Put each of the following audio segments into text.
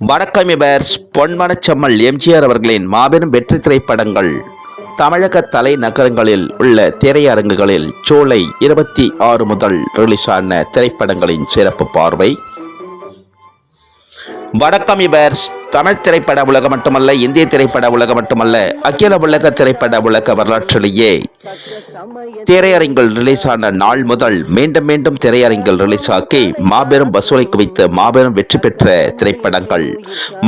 வணக்கம் இவர்ஸ். பொன்மனச்செம்மல் எம்ஜிஆர் அவர்களின் மாபெரும் வெற்றி திரைப்படங்கள். தமிழக தலைநகரங்களில் உள்ள திரையரங்குகளில் ஜூலை இருபத்தி ஆறு முதல் ரிலீஸான திரைப்படங்களின் சிறப்பு பார்வை. வணக்கம் இவர்ஸ். தமிழ் திரைப்பட உலகம் மட்டுமல்ல இந்திய திரைப்பட உலகம் மட்டுமல்ல அகில உலக திரைப்பட உலக வரலாற்றிலேயே திரையரங்கில் ரிலீஸ் ஆன நாள் முதல் மீண்டும் மீண்டும் திரையரங்கில் ரிலீஸ் ஆக்கி மாபெரும் வசூலை குவித்து மாபெரும் வெற்றி பெற்ற திரைப்படங்கள்.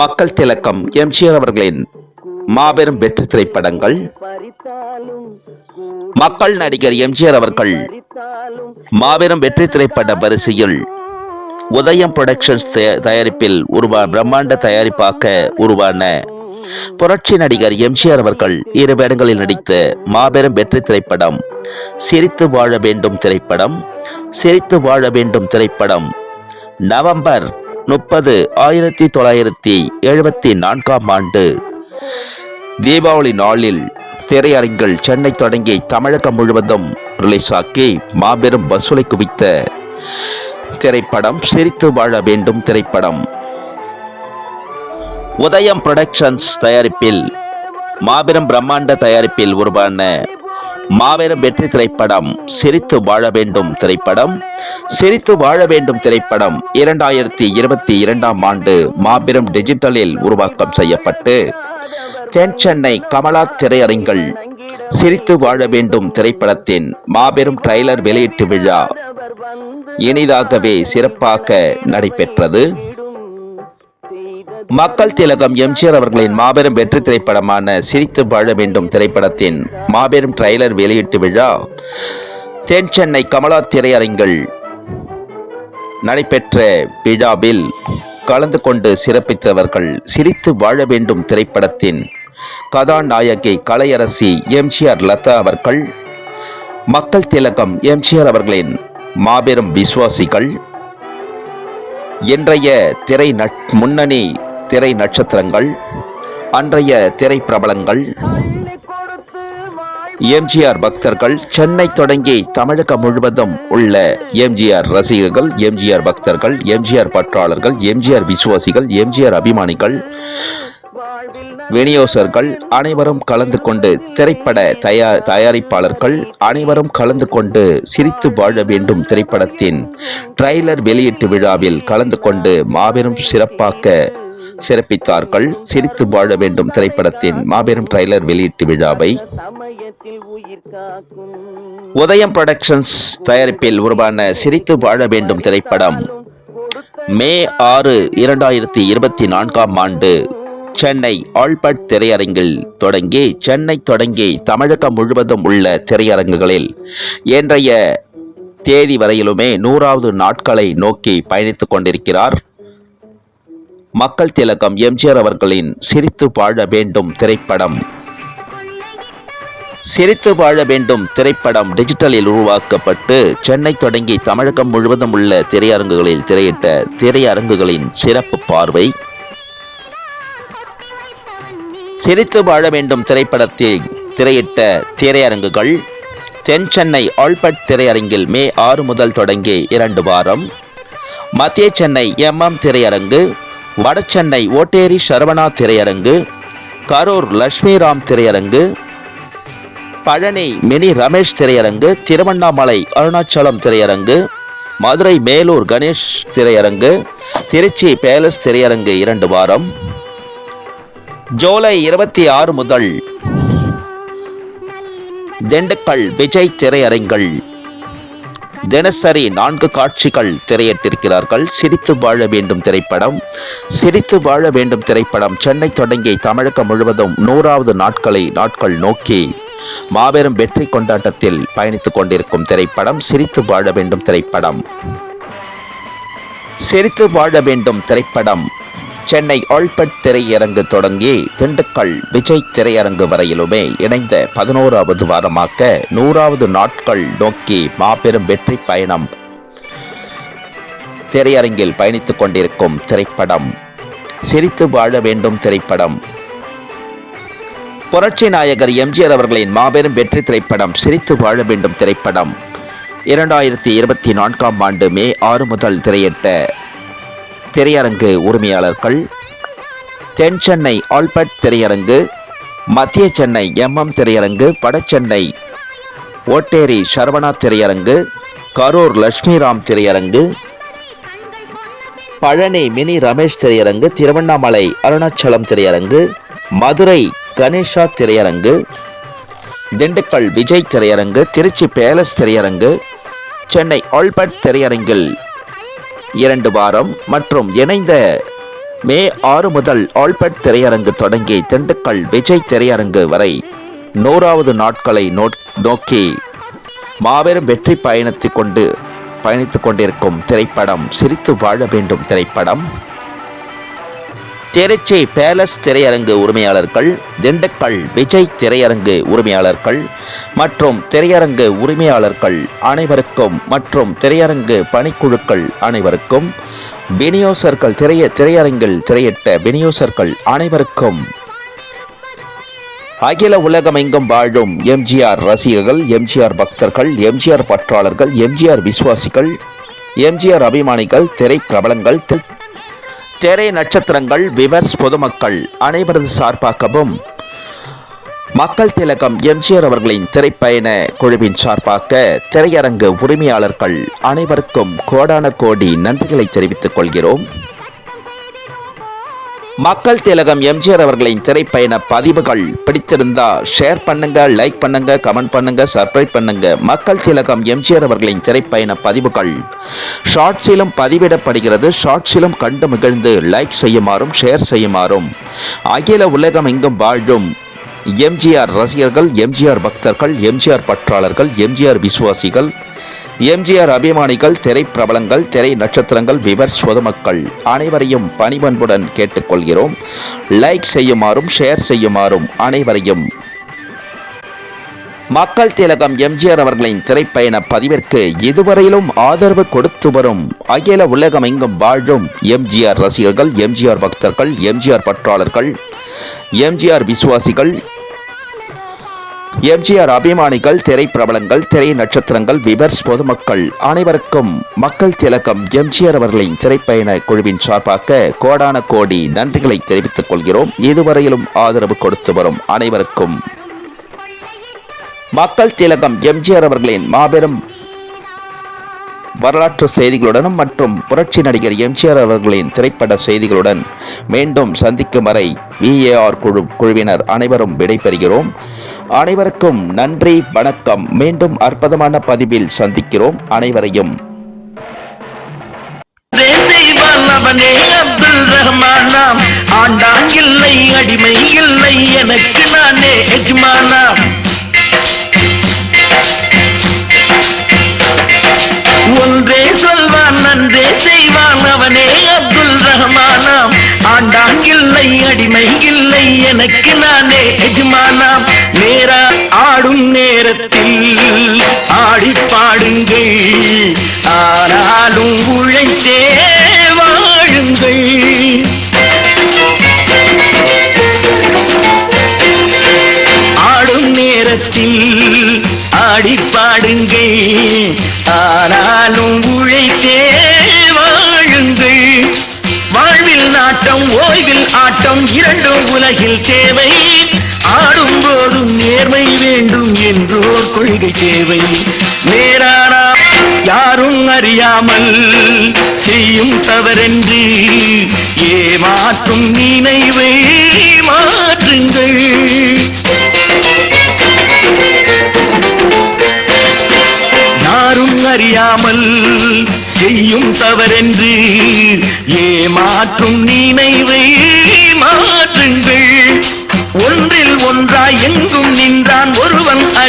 மக்கள் திலக்கம் எம்ஜிஆர் அவர்களின் மாபெரும் வெற்றி திரைப்படங்கள். மக்கள் நடிகர் எம்ஜிஆர் அவர்கள் மாபெரும் வெற்றி திரைப்பட வரிசையில் உதயம் புரொடக்ஷன்ஸ் தயாரிப்பில் உருவா பிரம்மாண்ட தயாரிப்பாக உருவான புரட்சி நடிகர் எம்ஜிஆர் அவர்கள் இரு வேடங்களில் நடித்த மாபெரும் வெற்றி திரைப்படம் சிரித்து வாழ வேண்டும் திரைப்படம் சிரித்து வாழ வேண்டும் திரைப்படம். நவம்பர் முப்பது ஆயிரத்தி தொள்ளாயிரத்தி எழுபத்தி நான்காம் ஆண்டு தீபாவளி நாளில் திரையரங்கில் சென்னை தொடங்கி தமிழகம் முழுவதும் ரிலீஸ் ஆக்கி மாபெரும் வசூலை குவித்த திரைப்படம் சிரித்து வாழ வேண்டும் திரைப்படம். உதயம் புரொடக்ஷன்ஸ் தயாரிப்பில் மாபெரும் பிரம்மாண்ட தயாரிப்பில் உருவான மாபெரும் வெற்றி திரைப்படம் சிரித்து வாழ வேண்டும் திரைப்படம். சிரித்து வாழ வேண்டும் திரைப்படம் இரண்டாயிரத்தி இருபத்தி இரண்டாம் ஆண்டு மாபெரும் டிஜிட்டலில் உருவாக்கம் செய்யப்பட்டு தென் சென்னை கமலா திரையரங்கில் சிரித்து வாழ வேண்டும் திரைப்படத்தின் மாபெரும் ட்ரைலர் வெளியீட்டு விழா இனிதாகவே சிறப்பாக நடைபெற்றது. மக்கள் திலகம் எம்ஜிஆர் அவர்களின் மாபெரும் வெற்றி திரைப்படமான சிரித்து வாழ வேண்டும் திரைப்படத்தின் மாபெரும் ட்ரெய்லர் வெளியீட்டு விழா தென் சென்னை கமலா திரையரங்கில் நடைபெற்ற விழாவில் கலந்து கொண்டு சிறப்பித்தவர்கள் சிரித்து வாழ வேண்டும் திரைப்படத்தின் கதாநாயகி கலையரசி எம்ஜிஆர் லதா அவர்கள் மக்கள் திலகம் எம்ஜிஆர் அவர்களின் மாபெரும் விசுவாசிகள் இன்றைய திரை நட் முன்னணி திரை நட்சத்திரங்கள் அன்றைய திரை பிரபலங்கள் எம்ஜிஆர் பக்தர்கள் சென்னை தொடங்கி தமிழகம் முழுவதும் உள்ள எம்ஜிஆர் ரசிகர்கள் எம்ஜிஆர் பக்தர்கள் எம்ஜிஆர் பற்றாளர்கள் எம்ஜிஆர் விசுவாசிகள் எம்ஜிஆர் அபிமானிகள் விநியோகர்கள் அனைவரும் கலந்து கொண்டு திரைப்பட தயா தயாரிப்பாளர்கள் அனைவரும் கலந்து கொண்டு சிரித்து வாழ வேண்டும் திரைப்படத்தின் ட்ரைலர் வெளியீட்டு விழாவில் கலந்து கொண்டு மாபெரும் சிறப்பாக சிறப்பித்தார்கள். சிரித்து வாழ வேண்டும் திரைப்படத்தின் மாபெரும் ட்ரைலர் வெளியீட்டு விழாவை. உதயம் புரொடக்ஷன்ஸ் தயாரிப்பில் உருவான சிரித்து வாழ வேண்டும் திரைப்படம் மே ஆறு இரண்டாயிரத்தி இருபத்தி நான்காம் ஆண்டு சென்னை ஆல்பர்ட் திரையரங்கில் தொடங்கி சென்னை தொடங்கி தமிழகம் முழுவதும் உள்ள திரையரங்குகளில் இன்றைய தேதி வரையிலுமே நூறாவது நாட்களை நோக்கி பயணித்துக் கொண்டிருக்கிறார். மக்கள் திலகம் எம்ஜிஆர் அவர்களின் சிரித்து வாழ வேண்டும் திரைப்படம். சிரித்து வாழ வேண்டும் திரைப்படம் டிஜிட்டலில் உருவாக்கப்பட்டு சென்னை தொடங்கி தமிழகம் முழுவதும் உள்ள திரையரங்குகளில் திரையிட்ட திரையரங்குகளின் சிறப்பு பார்வை. சிரித்து வாழ வேண்டும் திரைப்படத்தில் திரையிட்ட திரையரங்குகள். தென் சென்னை ஆல்பட் திரையரங்கில் மே ஆறு முதல் தொடங்கி இரண்டு வாரம். மத்திய சென்னை எம்எம் திரையரங்கு வடசென்னை ஓட்டேரி சரவணா திரையரங்கு கரூர் லட்சுமிராம் திரையரங்கு பழனி மினி ரமேஷ் திரையரங்கு திருவண்ணாமலை அருணாச்சலம் திரையரங்கு மதுரை மேலூர் கணேஷ் திரையரங்கு திருச்சி பேலஸ் திரையரங்கு இரண்டு வாரம். ஜூலை இருபத்தி ஆறு முதல். திண்டுக்கல் விஜய் திரையரங்கள் தினசரி நான்கு காட்சிகள் திரையிட்டிருக்கிறார்கள். சிரித்து வாழ வேண்டும் திரைப்படம். சிரித்து வாழ வேண்டும் திரைப்படம். சென்னை தொடங்கி தமிழகம் முழுவதும் நூறாவது நாட்களை நாட்கள் நோக்கி மாபெரும் வெற்றி கொண்டாட்டத்தில் பயணித்துக் கொண்டிருக்கும் திரைப்படம். சிரித்து வாழ வேண்டும் திரைப்படம். சிரித்து வாழ வேண்டும் திரைப்படம். சென்னை ஆல்பட் திரையரங்கு தொடங்கி திண்டுக்கல் விஜய் திரையரங்கு வரையிலுமே இணைந்த பதினோராவது வாரமாக நூறாவது நாட்கள் நோக்கி மாபெரும் வெற்றி பயணம் திரையரங்கில் பயணித்துக் கொண்டிருக்கும் திரைப்படம் சிரித்து வாழ வேண்டும் திரைப்படம். புரட்சி நாயகர் எம்ஜிஆர் அவர்களின் மாபெரும் வெற்றி திரைப்படம் சிரித்து வாழ வேண்டும் திரைப்படம். இரண்டாயிரத்தி இருபத்தி நான்காம் ஆண்டு மே ஆறு முதல் திரையிட்ட திரையரங்கு உரிமையாளர்கள் தென் சென்னை ஆல்பர்ட் திரையரங்கு மத்திய சென்னை எம்எம் திரையரங்கு வடசென்னை ஓட்டேரி சரவணா திரையரங்கு கரூர் லட்சுமிராம் திரையரங்கு பழனி மினி ரமேஷ் திரையரங்கு திருவண்ணாமலை அருணாச்சலம் திரையரங்கு மதுரை கணேஷா திரையரங்கு திண்டுக்கல் விஜய் திரையரங்கு திருச்சி பேலஸ் திரையரங்கு சென்னை ஆல்பர்ட் திரையரங்கில் இரண்டு வாரம் மற்றும் இணைந்த மே ஆறு முதல் ஆல்பர்ட் திரையரங்கு தொடங்கி திண்டுக்கல் விஜய் திரையரங்கு வரை நூறாவது நாட்களை நோ- நோக்கி மாபெரும் வெற்றி பயணத்தை கொண்டு பயணித்து கொண்டிருக்கும் திரைப்படம் சிரித்து வாழ வேண்டும் திரைப்படம். திருச்சி பேலஸ் திரையரங்கு உரிமையாளர்கள் திண்டுக்கல் விஜய் திரையரங்கு உரிமையாளர்கள் மற்றும் திரையரங்கு உரிமையாளர்கள் அனைவருக்கும் மற்றும் திரையரங்கு பணிக்குழுக்கள் அனைவருக்கும் விநியோசர்கள் திரைய திரையரங்கில் திரையிட்ட விநியோசர்கள் அனைவருக்கும் அகில உலகமெங்கும் வாழும் எம்ஜிஆர் ரசிகர்கள் எம்ஜிஆர் பக்தர்கள் எம்ஜிஆர் பற்றாளர்கள் எம்ஜிஆர் விசுவாசிகள் எம்ஜிஆர் அபிமானிகள் திரை பிரபலங்கள் திரை நட்சத்திரங்கள் விவர்ஸ் பொதுமக்கள் அனைவரது சார்பாகவும் மக்கள் திலகம் எம்ஜிஆர் அவர்களின் திரைப்பயண குழுவின் சார்பாக திரையரங்கு உரிமையாளர்கள் அனைவருக்கும் கோடான கோடி நன்றிகளை தெரிவித்துக் கொள்கிறோம். மக்கள் திலகம் எம்ஜிஆர் அவர்களின் திரைப்பயண பதிவுகள். பிடித்திருந்தா ஷேர் பண்ணுங்க லைக் பண்ணுங்க கமெண்ட் பண்ணுங்க சப்ஸ்கிரைப் பண்ணுங்க. மக்கள் திலகம் எம்ஜிஆர் அவர்களின் திரைப்பயண பதிவுகள். ஷார்ட்ஸிலும் பதிவிடப்படுகிறது. ஷார்ட்ஸிலும் கண்டு மகிழ்ந்து லைக் செய்யுமாறும் ஷேர் செய்யுமாறும். அகில உலகம் எங்கும் வாழும் எம்ஜிஆர் ரசிகர்கள் எம்ஜிஆர் பக்தர்கள் எம்ஜிஆர் பற்றாளர்கள் எம்ஜிஆர் விசுவாசிகள் எம்ஜிஆர் அபிமானிகள் திரை பிரபலங்கள் திரை நட்சத்திரங்கள் விவர்ஸ் பொதுமக்கள் அனைவரையும் பணிபண்புடன் கேட்டுக்கொள்கிறோம். லைக் செய்யுமாறும் ஷேர் செய்யுமாறும் அனைவரையும். மக்கள் திலகம் எம்ஜிஆர் அவர்களின் திரைப்பயண பதிவிற்கு இதுவரையிலும் ஆதரவு கொடுத்து வரும் அகில உலகம் எங்கும் வாழும் எம்ஜிஆர் ரசிகர்கள் எம்ஜிஆர் பக்தர்கள் எம்ஜிஆர் பற்றாளர்கள் எம்ஜிஆர் விசுவாசிகள் எம்ஜிஆர் அபிமானிகள் திரை பிரபலங்கள் திரை நட்சத்திரங்கள் விவர்ஸ் பொதுமக்கள் அனைவருக்கும் மக்கள் திலகம் எம்ஜிஆர் அவர்களின் திரைப்பயண குழுவின் சார்பாக கோடான கோடி நன்றிகளை தெரிவித்துக் கொள்கிறோம். இதுவரையிலும் ஆதரவு கொடுத்து வரும் அனைவருக்கும் மக்கள் திலகம் எம்ஜிஆர் அவர்களின் மாபெரும் வரலாற்று செய்திகளுடனும் மற்றும் புரட்சி நடிகர் எம்ஜிஆர் அவர்களின் திரைப்பட செய்திகளுடன் மீண்டும் சந்திக்கும் வரை விஏஆர் குழு குழுவினர் அனைவரும் விடைபெறுகிறோம் அனைவருக்கும் நன்றி வணக்கம். மீண்டும் அற்புதமான பதிவில் சந்திக்கிறோம். அனைவரையும் ஆண்டான் இல்லை அடிமை இல்லை எனக்கு நானே எஜ்மானா. அவனே அப்துல் ரஹ்மானாம். ஆண்டான் இல்லை அடிமை இல்லை எனக்கு நானே எஜமானாம். நேரா ஆடும் நேரத்தில் ஆடி பாடுங்கள். ஆனாலும் உழைத்தே வாழுங்கள். ஆடும் நேரத்தில் ஆடி பாடுங்கள். ஆனால் இரண்டும் உலகில் தேவை. ஆடும் போதும் நேர்மை வேண்டும் என்றோர் கொள்கை தேவை. நேரானா யாரும் அறியாமல் செய்யும் தவறென்று ஏமாற்றும் நினைவை மாற்றுங்கள். அறியாமல் செய்யும் தவறென்று ஏமாற்றும் நினைவை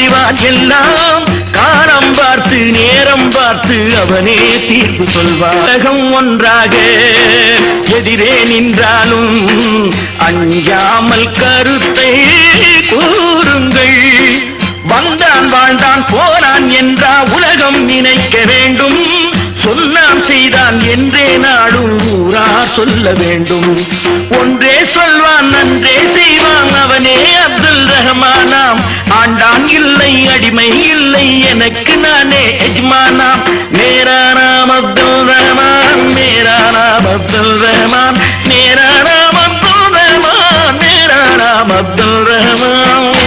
அறிவான் எல்லாம் காலம் பார்த்து நேரம் பார்த்து அவனே தீர்ப்பு சொல்வாரகம் ஒன்றாக எதிரே நின்றாலும் அஞ்சாமல் கருத்தை கூறுங்கள். வந்தான் வாழ்ந்தான் போனான் என்றா உலகம் நினைக்க வேண்டும். சொன்னான் செய்தான் என்றே நாடும் ஊரா சொல்ல வேண்டும். ஒன்றே சொல் சொல்வான் நன்றே செய்வான் அவனே அப்துல் ரஹமானாம். ஆண்டான் இல்லை அடிமை இல்லை எனக்கு நானே எஜ்மானாம். மேரா நாம் அப்துல் ரஹமான் மேரா நாம் அப்துல் ரஹமான். மேரா நாம் அப்துல் ரஹமான் மேரா நாம் அப்துல் ரஹமான்.